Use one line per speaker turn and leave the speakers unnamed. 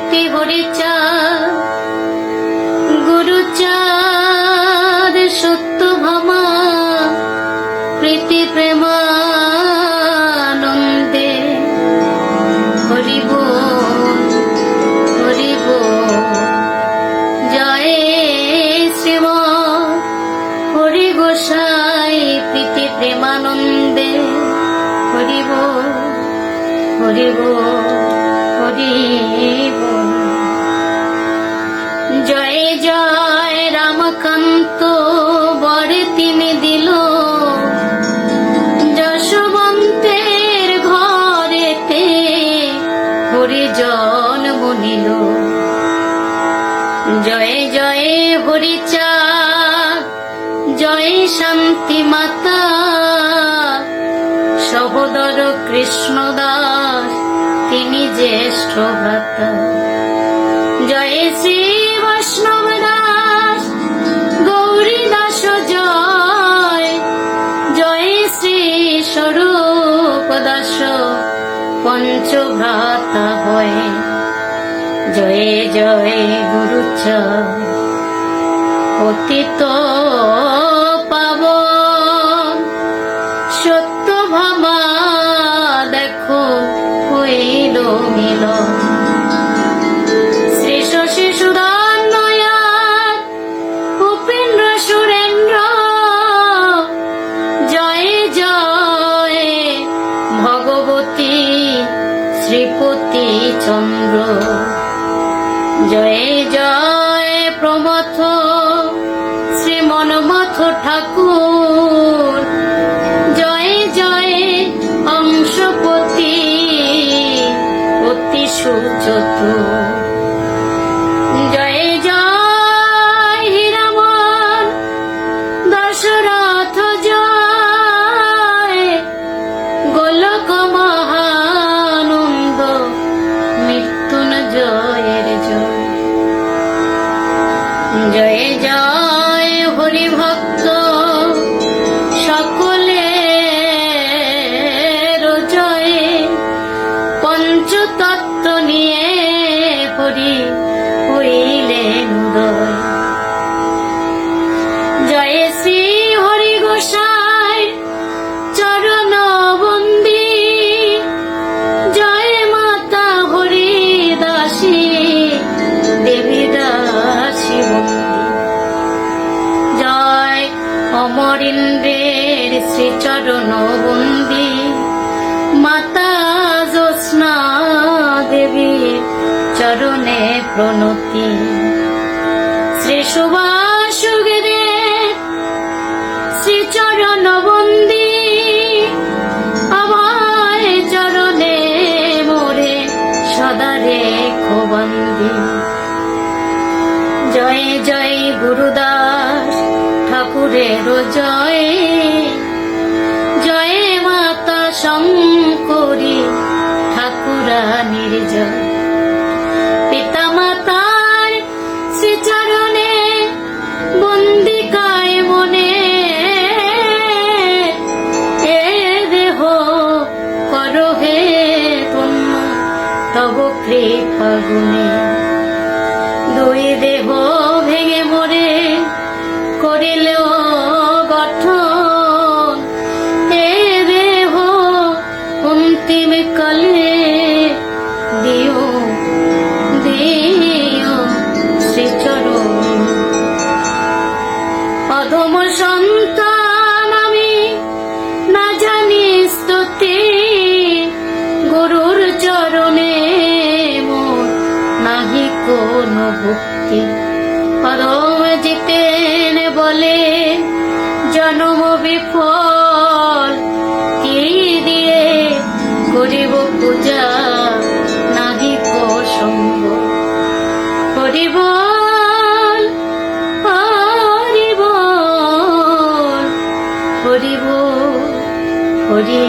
শান্তি হরিচা গুরুচাঁদ সত্য ভামা, প্রীতি প্রেমানন্দে হরিব হরিব জয় শ্রীম হরি গোসাই প্রীতি প্রেমানন্দে হরিব হরিব হরিব জয় জয় রামকান্ত, বরে তিনি দিল। যশবন্তের ঘরেতে হরিজন বনিল। জয় জয় হরিচা, জয় শান্তি মাতা, সহোদর কৃষ্ণ দাস তিনি জ্যেষ্ঠ ভ্রাতা। জয় শ্রী বৈষ্ণব দাস, গৌরী দাস জয়। জয় শ্রী স্বরূপ দাস পঞ্চভ্রাতা হয়। জয় জয় গুরুচ অতীত হইল মিল শ্রী শশী উপেন্দ্র সুরেন্দ্র। জয় জয় ভগবতী শ্রীপতি চন্দ্র। জয় জয়। so to. হইলেন জয় শ্রী হরি গোসাই চরণ বন্দি জয় মাতা হরি দাসী দেবী দাসী জয় অমরিন্দ্রের শ্রীচরণ বন্দি মাতা জ্যোৎস্না প্রণতি। শ্রী সুভাষ শ্রী চরণ বন্দি তব কৃপা গুণে। দুই দেহ ভেঙে মরে বিফল কি দিয়ে করিব পূজা নাহি কো সম্ভব হরিবল হরিবল হরিবল হরি